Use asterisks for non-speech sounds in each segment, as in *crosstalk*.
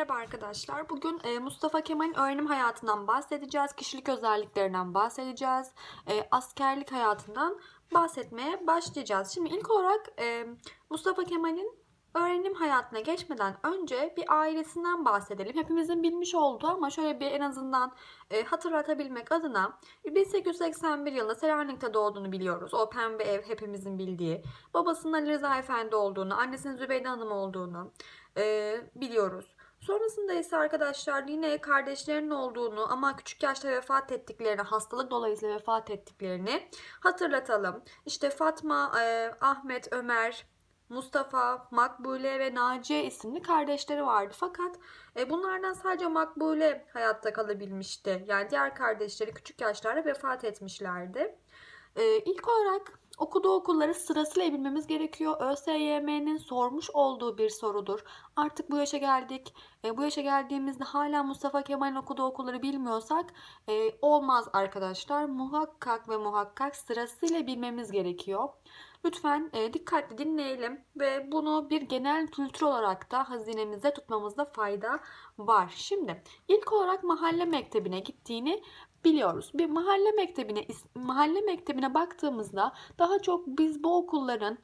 Merhaba arkadaşlar. Bugün e, Mustafa Kemal'in öğrenim hayatından bahsedeceğiz. Kişilik özelliklerinden bahsedeceğiz. e, askerlik hayatından bahsetmeye başlayacağız. Şimdi ilk olarak e, Mustafa Kemal'in öğrenim hayatına geçmeden önce bir ailesinden bahsedelim. Hepimizin bilmiş olduğu ama şöyle bir en azından hatırlatabilmek adına 1881 yılında Selanik'te doğduğunu biliyoruz. O pembe ev hepimizin bildiği. Babasının Ali Rıza Efendi olduğunu, annesinin Zübeyde Hanım olduğunu biliyoruz. Sonrasında ise arkadaşlar yine kardeşlerinin olduğunu ama küçük yaşta vefat ettiklerini, hastalık dolayısıyla vefat ettiklerini hatırlatalım. İşte Fatma, e, Ahmet, Ömer, Mustafa, Makbule ve Naciye isimli kardeşleri vardı. Fakat e, bunlardan sadece Makbule hayatta kalabilmişti. Yani diğer kardeşleri küçük yaşlarda vefat etmişlerdi. E, ilk olarak okuduğu okulları sırasıyla bilmemiz gerekiyor. ÖSYM'nin sormuş olduğu bir sorudur. Artık bu yaşa geldik. E, bu yaşa geldiğimizde hala Mustafa Kemal'in okuduğu okulları bilmiyorsak e, olmaz arkadaşlar. Muhakkak ve muhakkak sırasıyla bilmemiz gerekiyor. Lütfen e, dikkatli dinleyelim ve bunu bir genel kültür olarak da hazinemizde tutmamızda fayda var. Şimdi ilk olarak mahalle mektebine gittiğini biliyoruz. Bir mahalle mektebine mahalle mektebine baktığımızda daha çok biz bu okulların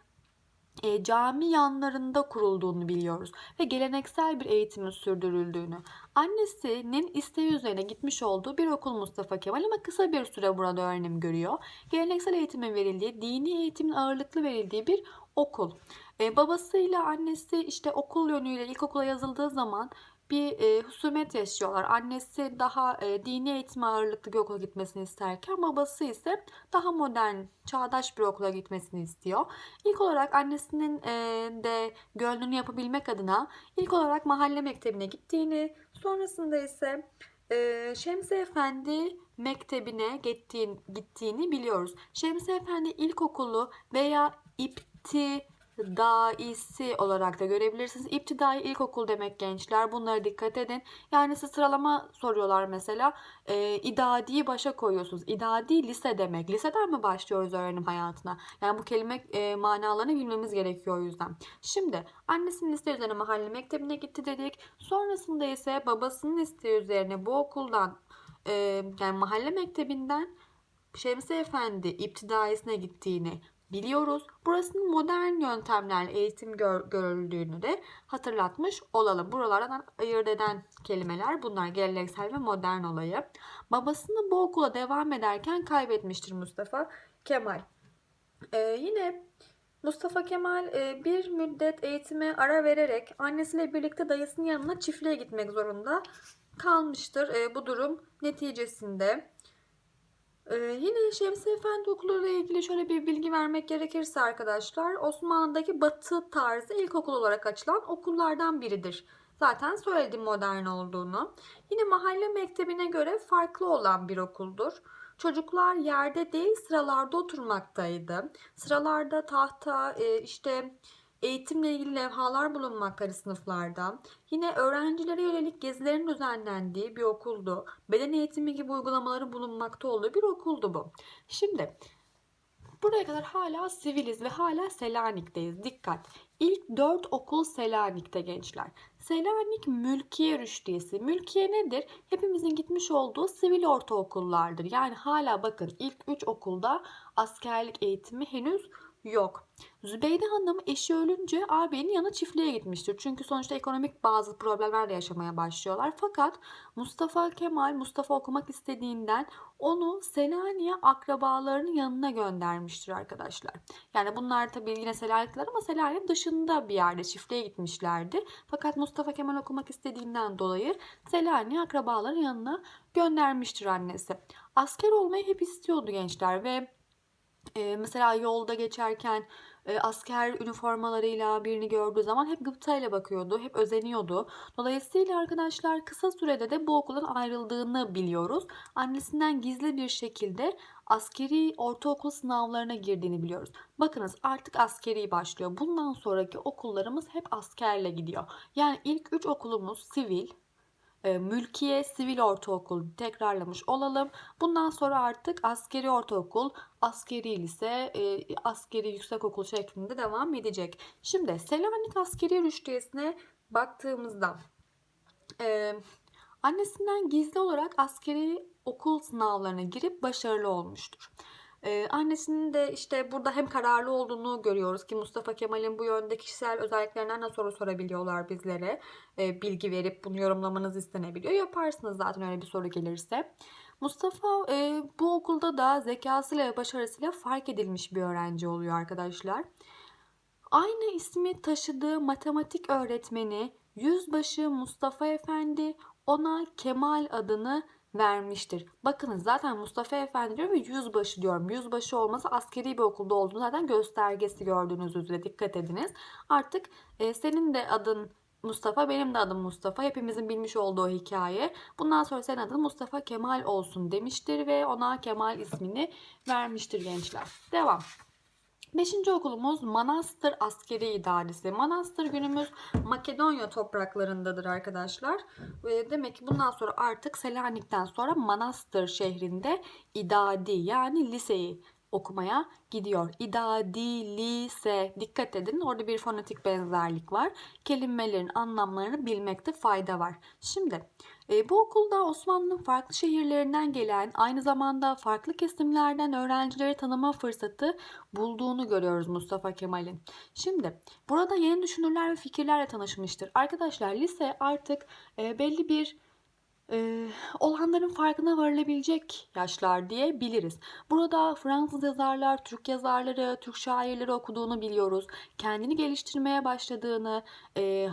e, cami yanlarında kurulduğunu biliyoruz ve geleneksel bir eğitimin sürdürüldüğünü. Annesinin isteği üzerine gitmiş olduğu bir okul Mustafa Kemal ama kısa bir süre burada öğrenim görüyor. Geleneksel eğitimin verildiği, dini eğitimin ağırlıklı verildiği bir okul. E, babasıyla annesi işte okul yönüyle ilkokula yazıldığı zaman bir e, husumet yaşıyorlar. Annesi daha e, dini eğitim ağırlıklı bir okula gitmesini isterken babası ise daha modern, çağdaş bir okula gitmesini istiyor. İlk olarak annesinin e, de gönlünü yapabilmek adına ilk olarak mahalle mektebine gittiğini, sonrasında ise e, Şemsi Efendi mektebine gittiğini, gittiğini biliyoruz. Şemsi Efendi ilkokulu veya ipti daisi olarak da görebilirsiniz. İptidai ilkokul demek gençler. Bunlara dikkat edin. Yani siz sıralama soruyorlar mesela. E, idadiyi başa koyuyorsunuz. İdadi lise demek. Liseden mi başlıyoruz öğrenim hayatına? Yani bu kelime e, manalarını bilmemiz gerekiyor o yüzden. Şimdi annesinin isteği üzerine mahalle mektebine gitti dedik. Sonrasında ise babasının isteği üzerine bu okuldan e, yani mahalle mektebinden Şemsi Efendi iptidaisine gittiğini biliyoruz. Burasının modern yöntemlerle eğitim gör, görüldüğünü de hatırlatmış olalım. Buralardan ayırt eden kelimeler bunlar geleneksel ve modern olayı. Babasını bu okula devam ederken kaybetmiştir Mustafa Kemal. Ee, yine Mustafa Kemal e, bir müddet eğitime ara vererek annesiyle birlikte dayısının yanına çiftliğe gitmek zorunda kalmıştır. E, bu durum neticesinde ee, yine Şemsi Efendi Okulu ile ilgili şöyle bir bilgi vermek gerekirse arkadaşlar Osmanlı'daki batı tarzı ilkokul olarak açılan okullardan biridir. Zaten söyledim modern olduğunu. Yine mahalle mektebine göre farklı olan bir okuldur. Çocuklar yerde değil sıralarda oturmaktaydı. Sıralarda tahta e, işte eğitimle ilgili levhalar bulunmaktadır sınıflarda. Yine öğrencilere yönelik gezilerin düzenlendiği bir okuldu. Beden eğitimi gibi uygulamaları bulunmakta olduğu bir okuldu bu. Şimdi buraya kadar hala siviliz ve hala Selanik'teyiz. Dikkat! İlk dört okul Selanik'te gençler. Selanik Mülkiye Rüştiyesi. Mülkiye nedir? Hepimizin gitmiş olduğu sivil ortaokullardır. Yani hala bakın ilk üç okulda askerlik eğitimi henüz yok. Zübeyde Hanım eşi ölünce ağabeyinin yanına çiftliğe gitmiştir. Çünkü sonuçta ekonomik bazı problemler de yaşamaya başlıyorlar. Fakat Mustafa Kemal Mustafa okumak istediğinden onu Selanik'e akrabalarının yanına göndermiştir arkadaşlar. Yani bunlar tabii yine Selanikliler ama Selanik dışında bir yerde çiftliğe gitmişlerdi. Fakat Mustafa Kemal okumak istediğinden dolayı Selanik'e akrabaların yanına göndermiştir annesi. Asker olmayı hep istiyordu gençler ve e, mesela yolda geçerken e, asker üniformalarıyla birini gördüğü zaman hep gıptayla bakıyordu, hep özeniyordu. Dolayısıyla arkadaşlar kısa sürede de bu okuldan ayrıldığını biliyoruz. Annesinden gizli bir şekilde askeri ortaokul sınavlarına girdiğini biliyoruz. Bakınız artık askeri başlıyor. Bundan sonraki okullarımız hep askerle gidiyor. Yani ilk 3 okulumuz sivil, mülkiye sivil ortaokul tekrarlamış olalım. Bundan sonra artık askeri ortaokul, askeri lise, e, askeri yüksekokul şeklinde devam edecek. Şimdi Selanik askeri rüştiyesine baktığımızda e, annesinden gizli olarak askeri okul sınavlarına girip başarılı olmuştur. Ee, annesinin de işte burada hem kararlı olduğunu görüyoruz ki Mustafa Kemal'in bu yönde kişisel özelliklerinden de soru sorabiliyorlar bizlere. Ee, bilgi verip bunu yorumlamanız istenebiliyor. Yaparsınız zaten öyle bir soru gelirse. Mustafa e, bu okulda da zekasıyla ve başarısıyla fark edilmiş bir öğrenci oluyor arkadaşlar. Aynı ismi taşıdığı matematik öğretmeni Yüzbaşı Mustafa Efendi ona Kemal adını vermiştir. Bakınız zaten Mustafa Efendi diyorum ve yüzbaşı diyorum. Yüzbaşı olması askeri bir okulda olduğunu zaten göstergesi gördüğünüz üzere dikkat ediniz. Artık e, senin de adın Mustafa, benim de adım Mustafa. Hepimizin bilmiş olduğu hikaye. Bundan sonra senin adın Mustafa Kemal olsun demiştir ve ona Kemal ismini vermiştir gençler. Devam. Beşinci okulumuz Manastır Askeri İdaresi. Manastır günümüz Makedonya topraklarındadır arkadaşlar. Demek ki bundan sonra artık Selanik'ten sonra Manastır şehrinde idadi yani liseyi okumaya gidiyor. İdadi, lise dikkat edin orada bir fonetik benzerlik var. Kelimelerin anlamlarını bilmekte fayda var. Şimdi e, bu okulda Osmanlı'nın farklı şehirlerinden gelen aynı zamanda farklı kesimlerden öğrencileri tanıma fırsatı bulduğunu görüyoruz Mustafa Kemal'in. Şimdi burada yeni düşünürler ve fikirlerle tanışmıştır. Arkadaşlar lise artık e, belli bir e, olanların farkına varılabilecek yaşlar diye biliriz. Burada Fransız yazarlar, Türk yazarları, Türk şairleri okuduğunu biliyoruz. Kendini geliştirmeye başladığını, e,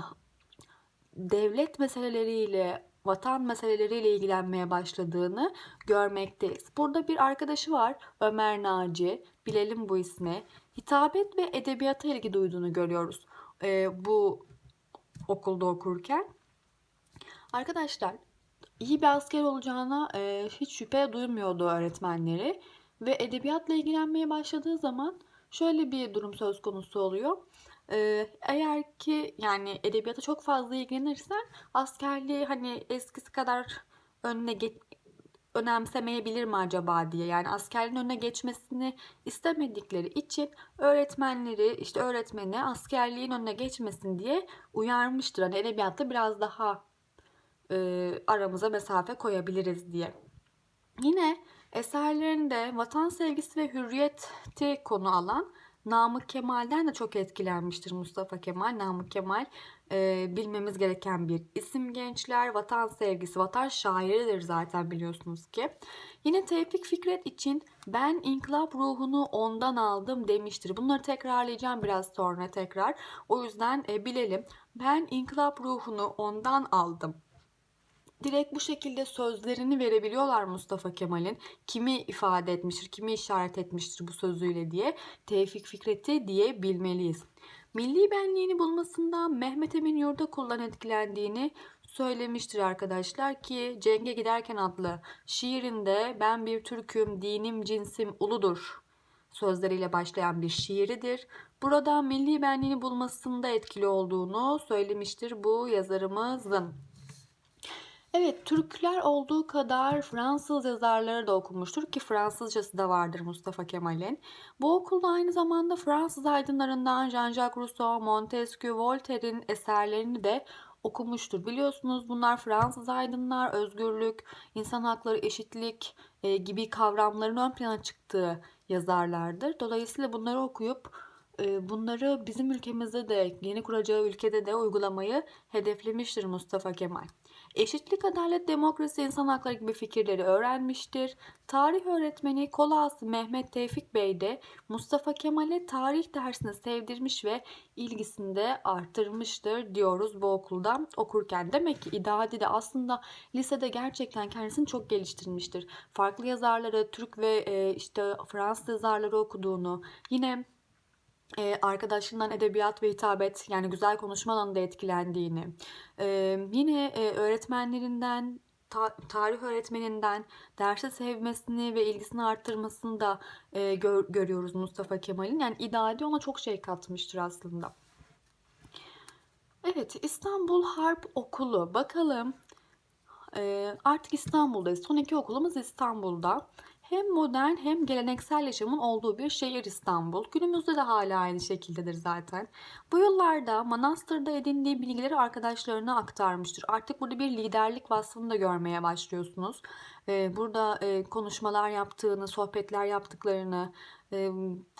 devlet meseleleriyle, vatan meseleleriyle ilgilenmeye başladığını görmekteyiz. Burada bir arkadaşı var Ömer Naci, bilelim bu ismi. Hitabet ve edebiyata ilgi duyduğunu görüyoruz e, bu okulda okurken. Arkadaşlar iyi bir asker olacağına e, hiç şüphe duymuyordu öğretmenleri. Ve edebiyatla ilgilenmeye başladığı zaman şöyle bir durum söz konusu oluyor. E, eğer ki yani edebiyata çok fazla ilgilenirsen askerliği hani eskisi kadar önüne geç, önemsemeyebilir mi acaba diye. Yani askerliğin önüne geçmesini istemedikleri için öğretmenleri işte öğretmeni askerliğin önüne geçmesin diye uyarmıştır. Hani edebiyatta biraz daha e, aramıza mesafe koyabiliriz diye. Yine eserlerinde vatan sevgisi ve hürriyeti konu alan Namık Kemal'den de çok etkilenmiştir Mustafa Kemal. Namık Kemal e, bilmemiz gereken bir isim gençler. Vatan sevgisi, vatan şairidir zaten biliyorsunuz ki. Yine Tevfik Fikret için ben inkılap ruhunu ondan aldım demiştir. Bunları tekrarlayacağım biraz sonra tekrar. O yüzden e, bilelim. Ben inkılap ruhunu ondan aldım direkt bu şekilde sözlerini verebiliyorlar Mustafa Kemal'in. Kimi ifade etmiştir, kimi işaret etmiştir bu sözüyle diye Tevfik Fikret'i diye bilmeliyiz. Milli benliğini bulmasında Mehmet Emin Yurdakul'dan etkilendiğini söylemiştir arkadaşlar ki Cenge Giderken adlı şiirinde ben bir Türk'üm, dinim, cinsim uludur sözleriyle başlayan bir şiiridir. Burada milli benliğini bulmasında etkili olduğunu söylemiştir bu yazarımızın. Evet, Türkler olduğu kadar Fransız yazarları da okumuştur ki Fransızcası da vardır Mustafa Kemal'in. Bu okulda aynı zamanda Fransız aydınlarından Jean-Jacques Rousseau, Montesquieu, Voltaire'in eserlerini de okumuştur. Biliyorsunuz bunlar Fransız aydınlar, özgürlük, insan hakları, eşitlik e, gibi kavramların ön plana çıktığı yazarlardır. Dolayısıyla bunları okuyup e, bunları bizim ülkemizde de yeni kuracağı ülkede de uygulamayı hedeflemiştir Mustafa Kemal. Eşitlik, adalet, demokrasi, insan hakları gibi fikirleri öğrenmiştir. Tarih öğretmeni Kolası Mehmet Tevfik Bey de Mustafa Kemal'e tarih dersini sevdirmiş ve ilgisini de arttırmıştır diyoruz bu okulda okurken. Demek ki İdadi de aslında lisede gerçekten kendisini çok geliştirmiştir. Farklı yazarları, Türk ve e, işte Fransız yazarları okuduğunu, yine e, arkadaşlarından edebiyat ve hitabet yani güzel konuşma alanında etkilendiğini, e, yine e, öğretmenlerinden ta- tarih öğretmeninden dersi sevmesini ve ilgisini arttırmasını da e, gör- görüyoruz Mustafa Kemal'in. Yani idadi ona çok şey katmıştır aslında. Evet İstanbul Harp Okulu bakalım e, artık İstanbul'dayız. Son iki okulumuz İstanbul'da. Hem modern hem geleneksel yaşamın olduğu bir şehir İstanbul. Günümüzde de hala aynı şekildedir zaten. Bu yıllarda manastırda edindiği bilgileri arkadaşlarına aktarmıştır. Artık burada bir liderlik vasfını da görmeye başlıyorsunuz. Ee, burada e, konuşmalar yaptığını, sohbetler yaptıklarını e,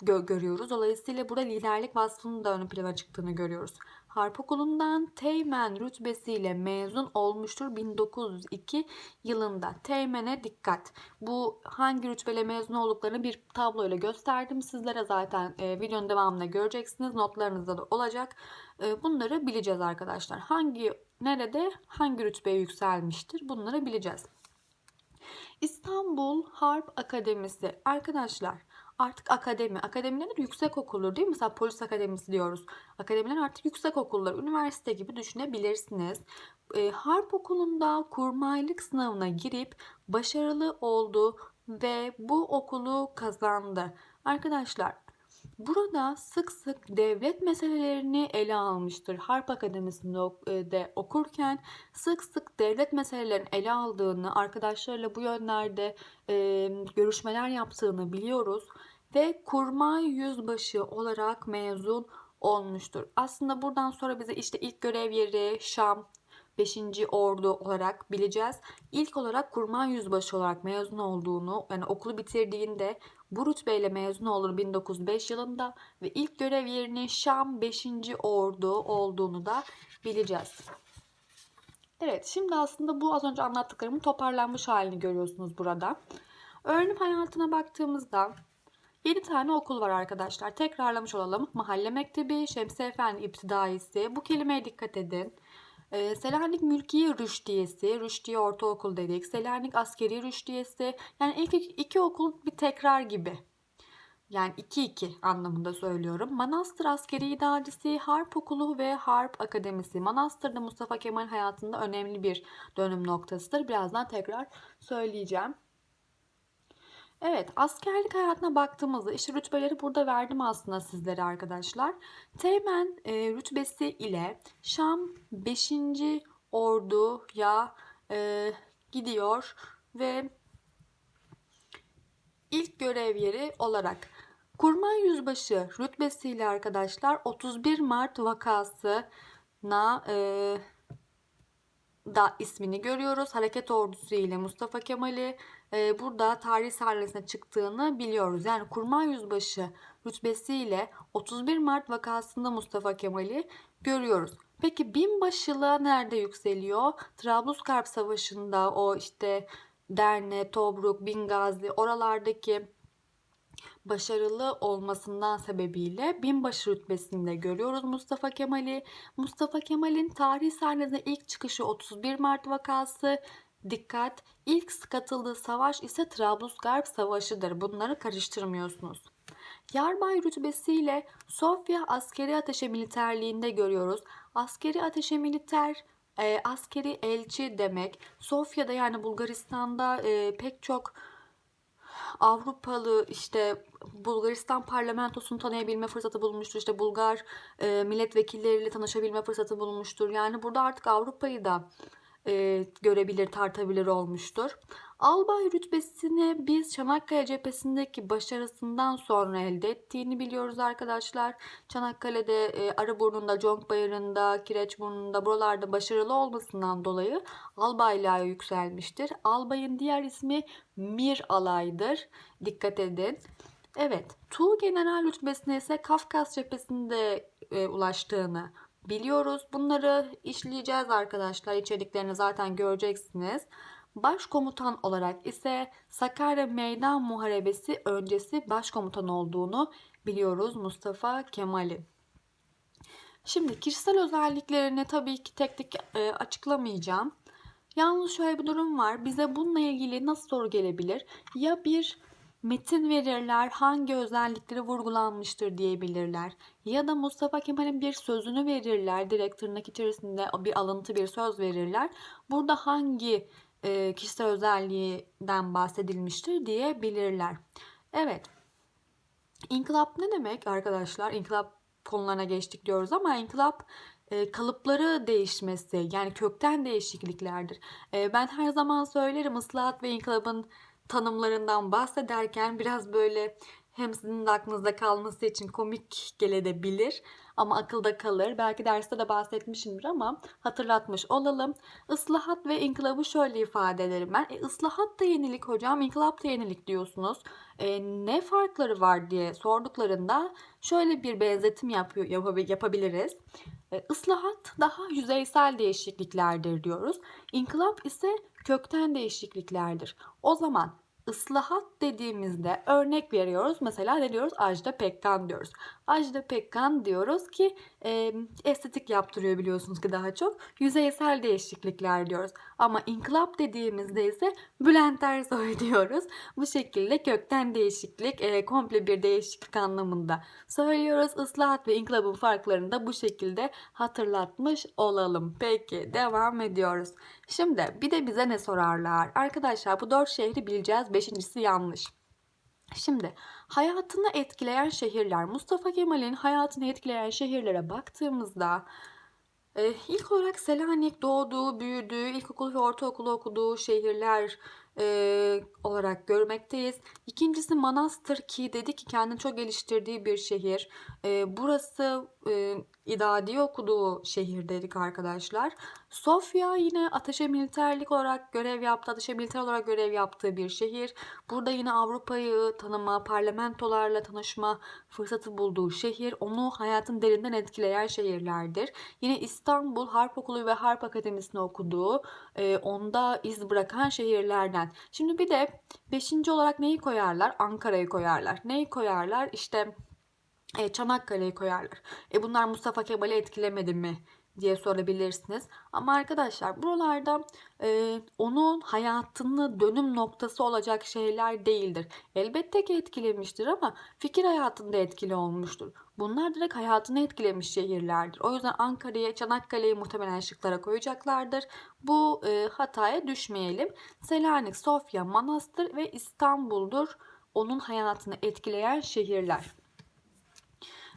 gö- görüyoruz. Dolayısıyla burada liderlik vasfının da ön plana çıktığını görüyoruz. Harp Okulu'ndan Teğmen rütbesiyle mezun olmuştur 1902 yılında. Teğmen'e dikkat. Bu hangi rütbeyle mezun olduklarını bir tabloyla gösterdim sizlere zaten e, videonun devamında göreceksiniz. Notlarınızda da olacak. E, bunları bileceğiz arkadaşlar. Hangi nerede hangi rütbeye yükselmiştir bunları bileceğiz. İstanbul Harp Akademisi arkadaşlar artık akademi. Akademi nedir? Yüksek okuldur değil mi? Mesela polis akademisi diyoruz. Akademiler artık yüksek okullar, üniversite gibi düşünebilirsiniz. E, Harp Okulu'nda kurmaylık sınavına girip başarılı oldu ve bu okulu kazandı. Arkadaşlar Burada sık sık devlet meselelerini ele almıştır. Harp Akademisi'nde e, okurken sık sık devlet meselelerini ele aldığını, arkadaşlarıyla bu yönlerde e, görüşmeler yaptığını biliyoruz ve kurmay yüzbaşı olarak mezun olmuştur. Aslında buradan sonra bize işte ilk görev yeri Şam, 5. Ordu olarak bileceğiz. İlk olarak kurmay yüzbaşı olarak mezun olduğunu, yani okulu bitirdiğinde bu rütbeyle mezun olur 1905 yılında ve ilk görev yerinin Şam 5. Ordu olduğunu da bileceğiz. Evet, şimdi aslında bu az önce anlattıklarımın toparlanmış halini görüyorsunuz burada. Öğrenim hayatına baktığımızda 7 tane okul var arkadaşlar. Tekrarlamış olalım. Mahalle Mektebi, Şemsi Efendi İptidaisi. Bu kelimeye dikkat edin. Ee, Selanik Mülkiye Rüştiyesi, Rüştiye Ortaokul dedik. Selanik Askeri Rüştiyesi. Yani ilk iki, iki okul bir tekrar gibi. Yani 2-2 anlamında söylüyorum. Manastır Askeri İdaresi, Harp Okulu ve Harp Akademisi. Manastır da Mustafa Kemal hayatında önemli bir dönüm noktasıdır. Birazdan tekrar söyleyeceğim. Evet, askerlik hayatına baktığımızda işte rütbeleri burada verdim aslında sizlere arkadaşlar. Teğmen e, rütbesi ile Şam 5. Ordu'ya e, gidiyor ve ilk görev yeri olarak Kurmay Yüzbaşı rütbesiyle arkadaşlar 31 Mart vakasına e, da ismini görüyoruz. Hareket ordusu ile Mustafa Kemal'i e, burada tarih sahnesine çıktığını biliyoruz. Yani Kurmay Yüzbaşı rütbesiyle 31 Mart vakasında Mustafa Kemal'i görüyoruz. Peki binbaşılığa nerede yükseliyor? Trablusgarp Savaşı'nda o işte Derne, Tobruk, Bingazi oralardaki başarılı olmasından sebebiyle binbaşı rütbesinde görüyoruz Mustafa Kemal'i. Mustafa Kemal'in tarih sahnesine ilk çıkışı 31 Mart vakası. Dikkat! İlk katıldığı savaş ise Trablusgarp Savaşı'dır. Bunları karıştırmıyorsunuz. Yarbay rütbesiyle Sofya askeri ateşe militerliğinde görüyoruz. Askeri ateşe militer e, askeri elçi demek. Sofya'da yani Bulgaristan'da e, pek çok Avrupalı işte Bulgaristan parlamentosunu tanıyabilme fırsatı bulmuştur. İşte Bulgar e, milletvekilleriyle tanışabilme fırsatı bulmuştur. Yani burada artık Avrupa'yı da e, görebilir, tartabilir olmuştur. Albay rütbesini biz Çanakkale cephesindeki başarısından sonra elde ettiğini biliyoruz arkadaşlar. Çanakkale'de, e, Arıburnu'nda, Conkbayırı'nda, Kireçburnu'nda buralarda başarılı olmasından dolayı albaylığa yükselmiştir. Albayın diğer ismi Mir alaydır. Dikkat edin. Evet, Tuğ General rütbesine ise Kafkas cephesinde e, ulaştığını biliyoruz. Bunları işleyeceğiz arkadaşlar. İçeriklerini zaten göreceksiniz. Başkomutan olarak ise Sakarya Meydan Muharebesi öncesi başkomutan olduğunu biliyoruz Mustafa Kemal'in. Şimdi kişisel özelliklerini tabii ki tek tek e, açıklamayacağım. Yalnız şöyle bir durum var. Bize bununla ilgili nasıl soru gelebilir? Ya bir metin verirler, hangi özellikleri vurgulanmıştır diyebilirler. Ya da Mustafa Kemal'in bir sözünü verirler, direkt tırnak içerisinde bir alıntı bir söz verirler. Burada hangi e, kişisel özelliğinden bahsedilmiştir diyebilirler. Evet. İnkılap ne demek arkadaşlar? İnkılap konularına geçtik diyoruz ama inkılap e, kalıpları değişmesi yani kökten değişikliklerdir. E, ben her zaman söylerim ıslahat ve inkılabın tanımlarından bahsederken biraz böyle hem sizin de aklınızda kalması için komik gelebilir ama akılda kalır. Belki derste de bahsetmişimdir ama hatırlatmış olalım. Islahat ve inkılabı şöyle ifade ederim ben. E, ıslahat da yenilik hocam, inkılap da yenilik diyorsunuz. E, ne farkları var diye sorduklarında şöyle bir benzetim yapıyor, yapabi- yapabiliriz. E, ıslahat daha yüzeysel değişikliklerdir diyoruz. İnkılap ise kökten değişikliklerdir. O zaman ıslahat dediğimizde örnek veriyoruz. Mesela ne diyoruz? Ajda Pekkan diyoruz. Ajda Pekkan diyoruz ki e, estetik yaptırıyor biliyorsunuz ki daha çok. Yüzeysel değişiklikler diyoruz. Ama inkılap dediğimizde ise Bülent Ersoy *laughs* diyoruz. Bu şekilde kökten değişiklik, e, komple bir değişiklik anlamında söylüyoruz. Islahat ve inkılabın farklarını da bu şekilde hatırlatmış olalım. Peki devam ediyoruz. Şimdi bir de bize ne sorarlar? Arkadaşlar bu dört şehri bileceğiz. Beşincisi yanlış. Şimdi hayatını etkileyen şehirler. Mustafa Kemal'in hayatını etkileyen şehirlere baktığımızda e, ilk olarak Selanik doğduğu, büyüdüğü, ilkokul ve ortaokulu okuduğu şehirler e, olarak görmekteyiz. İkincisi Manastır ki dedi ki kendini çok geliştirdiği bir şehir. E, burası e, İdadi okuduğu şehir dedik arkadaşlar. Sofya yine ateşe militerlik olarak görev yaptı. Ateşe militer olarak görev yaptığı bir şehir. Burada yine Avrupa'yı tanıma, parlamentolarla tanışma fırsatı bulduğu şehir. Onu hayatın derinden etkileyen şehirlerdir. Yine İstanbul Harp Okulu ve Harp Akademisi'ni okuduğu, e, onda iz bırakan şehirlerden. Şimdi bir de beşinci olarak neyi koyarlar? Ankara'yı koyarlar. Neyi koyarlar? İşte e, Çanakkale'yi koyarlar. E bunlar Mustafa Kemal'i etkilemedi mi diye sorabilirsiniz. Ama arkadaşlar buralarda e, onun hayatını dönüm noktası olacak şeyler değildir. Elbette ki etkilemiştir ama fikir hayatında etkili olmuştur. Bunlar direkt hayatını etkilemiş şehirlerdir. O yüzden Ankara'ya, Çanakkale'yi muhtemelen şıklara koyacaklardır. Bu e, hataya düşmeyelim. Selanik, Sofya, Manastır ve İstanbul'dur onun hayatını etkileyen şehirler.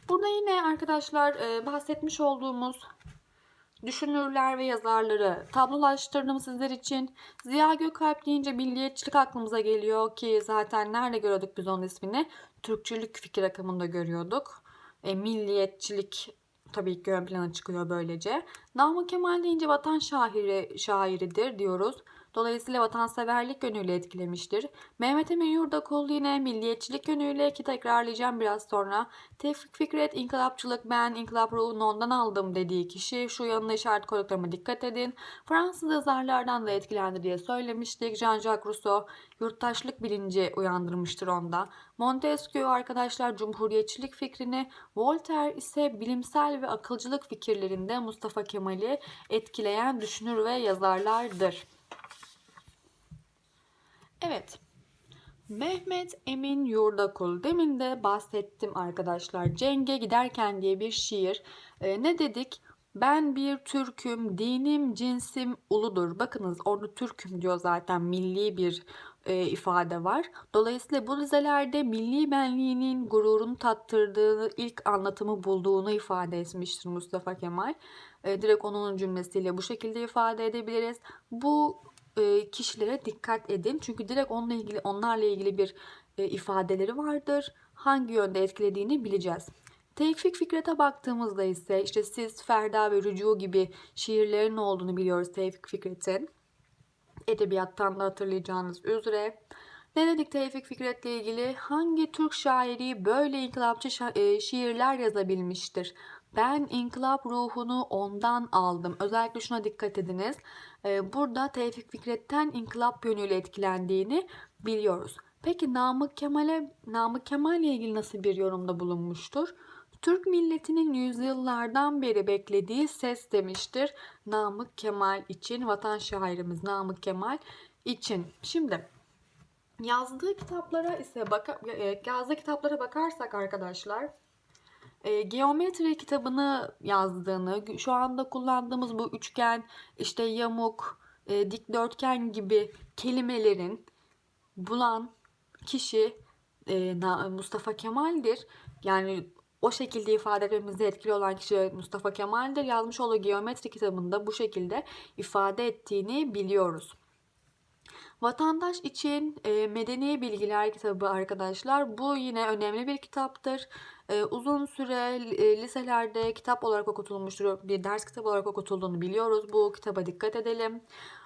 Burada yine arkadaşlar e, bahsetmiş olduğumuz düşünürler ve yazarları tablolaştırdım sizler için. Ziya Gökalp deyince milliyetçilik aklımıza geliyor ki zaten nerede görüyorduk biz onun ismini? Türkçülük fikir akımında görüyorduk. E, milliyetçilik tabii ki ön plana çıkıyor böylece. Namık Kemal deyince vatan şairi, şairidir diyoruz. Dolayısıyla vatanseverlik yönüyle etkilemiştir. Mehmet Emin Yurdakul yine milliyetçilik yönüyle ki tekrarlayacağım biraz sonra. Tevfik Fikret, inkılapçılık ben, inkılap ruhunu ondan aldım dediği kişi. Şu yanına işaret koyduklarıma dikkat edin. Fransız yazarlardan da etkilendi diye söylemiştik. Jean-Jacques Rousseau yurttaşlık bilinci uyandırmıştır onda. Montesquieu arkadaşlar cumhuriyetçilik fikrini, Voltaire ise bilimsel ve akılcılık fikirlerinde Mustafa Kemal'i etkileyen düşünür ve yazarlardır. Evet. Mehmet Emin Yurdakul. Demin de bahsettim arkadaşlar. Cenge giderken diye bir şiir. Ee, ne dedik? Ben bir Türk'üm, dinim, cinsim uludur. Bakınız orada Türk'üm diyor zaten milli bir e, ifade var. Dolayısıyla bu dizelerde milli benliğinin gururunu tattırdığı ilk anlatımı bulduğunu ifade etmiştir Mustafa Kemal. E, direkt onun cümlesiyle bu şekilde ifade edebiliriz. Bu e, kişilere dikkat edin. Çünkü direkt onunla ilgili onlarla ilgili bir e, ifadeleri vardır. Hangi yönde etkilediğini bileceğiz. Tevfik Fikret'e baktığımızda ise işte siz Ferda ve Rücu gibi şiirlerin olduğunu biliyoruz Tevfik Fikret'in. Edebiyattan da hatırlayacağınız üzere. Ne dedik Tevfik Fikret'le ilgili? Hangi Türk şairi böyle inkılapçı şa- şiirler yazabilmiştir? Ben inkılap ruhunu ondan aldım. Özellikle şuna dikkat ediniz. Burada Tevfik Fikret'ten inkılap yönüyle etkilendiğini biliyoruz. Peki Namık Kemal'e Namık Kemal ile ilgili nasıl bir yorumda bulunmuştur? Türk milletinin yüzyıllardan beri beklediği ses demiştir. Namık Kemal için, vatan şairimiz Namık Kemal için. Şimdi yazdığı kitaplara ise baka, yazdığı kitaplara bakarsak arkadaşlar e, geometri kitabını yazdığını, şu anda kullandığımız bu üçgen, işte yamuk, e, dikdörtgen gibi kelimelerin bulan kişi e, Mustafa Kemal'dir. Yani o şekilde ifade etmemizde etkili olan kişi Mustafa Kemal'dir. Yazmış olduğu geometri kitabında bu şekilde ifade ettiğini biliyoruz. Vatandaş için e, Medeni Bilgiler kitabı arkadaşlar. Bu yine önemli bir kitaptır. E, uzun süre e, liselerde kitap olarak okutulmuştur. Bir ders kitabı olarak okutulduğunu biliyoruz. Bu kitaba dikkat edelim.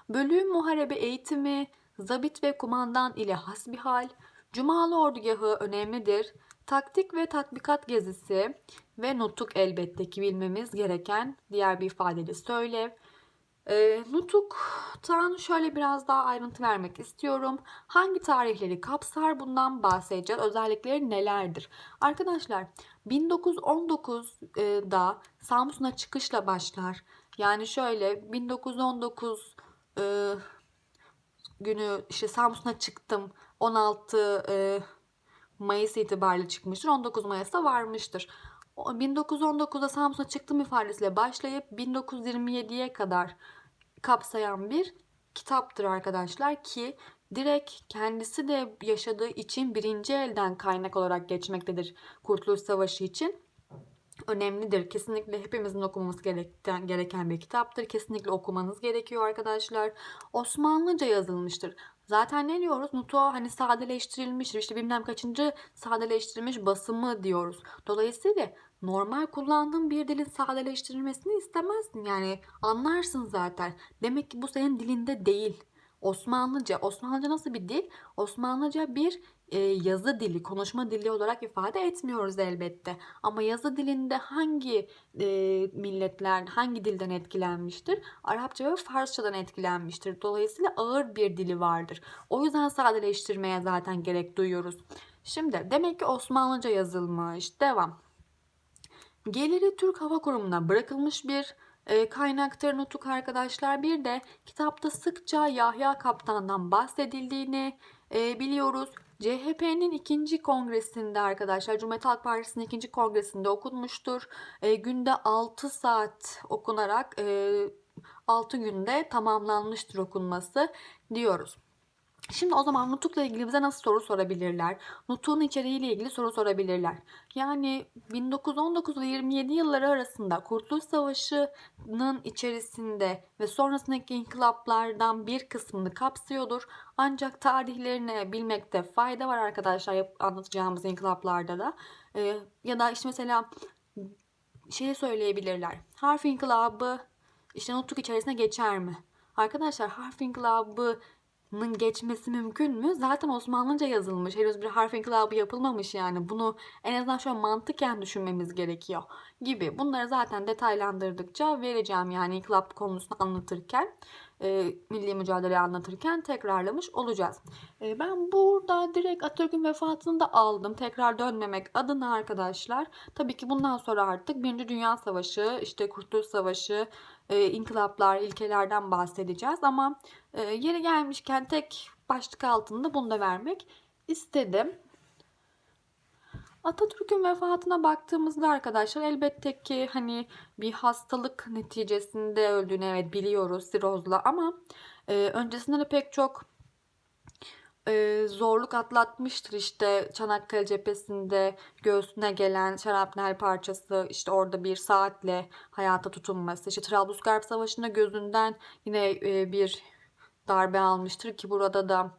Bölüm Muharebe Eğitimi, Zabit ve Kumandan ile Hasbihal, Cumalı Ordugahı önemlidir. Taktik ve tatbikat gezisi ve nutuk elbette ki bilmemiz gereken diğer bir ifadeli söylev. E, nutuktan şöyle biraz daha ayrıntı vermek istiyorum. Hangi tarihleri kapsar bundan bahsedeceğiz. Özellikleri nelerdir? Arkadaşlar 1919'da Samsun'a çıkışla başlar. Yani şöyle 1919 e, günü işte Samsun'a çıktım 16 e, Mayıs itibariyle çıkmıştır. 19 Mayıs'ta varmıştır. 1919'da Samsun'a çıktım ifadesiyle başlayıp 1927'ye kadar kapsayan bir kitaptır arkadaşlar ki direkt kendisi de yaşadığı için birinci elden kaynak olarak geçmektedir Kurtuluş Savaşı için. Önemlidir. Kesinlikle hepimizin okuması gereken, gereken bir kitaptır. Kesinlikle okumanız gerekiyor arkadaşlar. Osmanlıca yazılmıştır. Zaten ne diyoruz? Nuto hani sadeleştirilmiştir. İşte bilmem kaçıncı sadeleştirilmiş basımı diyoruz. Dolayısıyla normal kullandığın bir dilin sadeleştirilmesini istemezsin. Yani anlarsın zaten. Demek ki bu senin dilinde değil. Osmanlıca. Osmanlıca nasıl bir dil? Osmanlıca bir e, yazı dili, konuşma dili olarak ifade etmiyoruz elbette. Ama yazı dilinde hangi e, milletler hangi dilden etkilenmiştir? Arapça ve Farsçadan etkilenmiştir. Dolayısıyla ağır bir dili vardır. O yüzden sadeleştirmeye zaten gerek duyuyoruz. Şimdi demek ki Osmanlıca yazılmış. Devam. Geliri Türk Hava Kurumu'na bırakılmış bir e, kaynaktır nutuk arkadaşlar. Bir de kitapta sıkça Yahya Kaptan'dan bahsedildiğini e, biliyoruz. CHP'nin ikinci kongresinde arkadaşlar Cumhuriyet Halk Partisi'nin ikinci kongresinde okunmuştur. E, günde 6 saat okunarak e, 6 günde tamamlanmıştır okunması diyoruz. Şimdi o zaman nutukla ilgili bize nasıl soru sorabilirler? Nutuk'un içeriğiyle ilgili soru sorabilirler. Yani 1919 ve 27 yılları arasında Kurtuluş Savaşı'nın içerisinde ve sonrasındaki inkılaplardan bir kısmını kapsıyordur. Ancak tarihlerini bilmekte fayda var arkadaşlar anlatacağımız inkılaplarda da. Ee, ya da işte mesela şey söyleyebilirler. Harf inkılabı işte nutuk içerisine geçer mi? Arkadaşlar harf inkılabı geçmesi mümkün mü? Zaten Osmanlıca yazılmış. Henüz bir harf inkılabı yapılmamış yani. Bunu en azından şöyle mantıken düşünmemiz gerekiyor gibi. Bunları zaten detaylandırdıkça vereceğim yani inkılap konusunu anlatırken. E, milli mücadele anlatırken tekrarlamış olacağız. E, ben burada direkt Atatürk'ün vefatını da aldım. Tekrar dönmemek adına arkadaşlar. Tabii ki bundan sonra artık Birinci Dünya Savaşı, işte Kurtuluş Savaşı, e, inkılaplar, ilkelerden bahsedeceğiz. Ama e, yeri gelmişken tek başlık altında bunu da vermek istedim. Atatürk'ün vefatına baktığımızda arkadaşlar elbette ki hani bir hastalık neticesinde öldüğünü evet biliyoruz sirozla ama e, öncesinde de pek çok e, zorluk atlatmıştır işte Çanakkale cephesinde göğsüne gelen şarapnel parçası işte orada bir saatle hayata tutunması işte Trablusgarp Savaşı'nda gözünden yine e, bir darbe almıştır ki burada da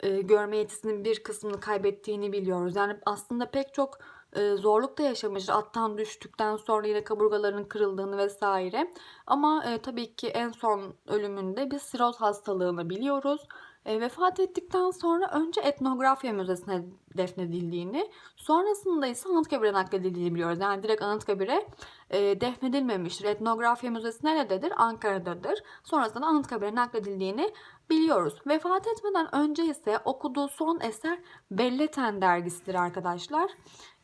e, görme yetisinin bir kısmını kaybettiğini biliyoruz. Yani aslında pek çok e, zorluk da yaşamıştır. Attan düştükten sonra yine kaburgalarının kırıldığını vesaire. Ama e, tabii ki en son ölümünde bir siroz hastalığını biliyoruz. E, vefat ettikten sonra önce etnografya müzesine defnedildiğini, sonrasında ise Anıtkabir'e nakledildiğini biliyoruz. Yani direkt Anıtkabir'e e, defnedilmemiştir. Etnografya müzesi nerededir? Ankara'dadır. Sonrasında Anıtkabir'e nakledildiğini biliyoruz. Vefat etmeden önce ise okuduğu son eser Belleten dergisidir arkadaşlar.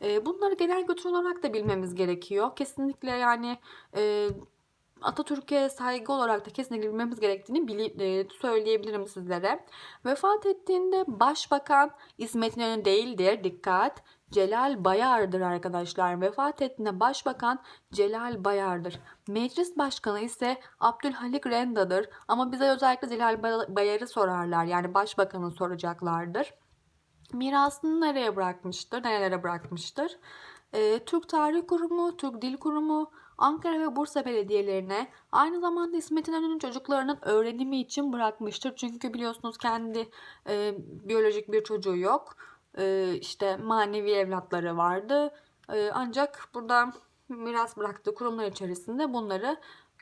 E, bunları genel götür olarak da bilmemiz gerekiyor. Kesinlikle yani e, Atatürk'e saygı olarak da kesinlikle bilmemiz gerektiğini bili, e, söyleyebilirim sizlere. Vefat ettiğinde başbakan İsmet İnönü değildir. Dikkat. Celal Bayar'dır arkadaşlar. Vefat ettiğinde başbakan Celal Bayar'dır. Meclis başkanı ise Abdülhalik Renda'dır. Ama bize özellikle Celal Bayar'ı sorarlar. Yani başbakanı soracaklardır. Mirasını nereye bırakmıştır? Nerelere bırakmıştır? E, Türk Tarih Kurumu, Türk Dil Kurumu, Ankara ve Bursa belediyelerine aynı zamanda İsmet İnönü'nün çocuklarının öğrenimi için bırakmıştır. Çünkü biliyorsunuz kendi e, biyolojik bir çocuğu yok. E, işte manevi evlatları vardı. E, ancak burada miras bıraktığı kurumlar içerisinde bunları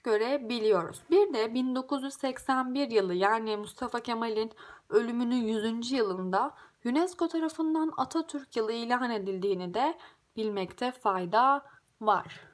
görebiliyoruz. Bir de 1981 yılı yani Mustafa Kemal'in ölümünün 100. yılında UNESCO tarafından Atatürk yılı ilan edildiğini de bilmekte fayda var.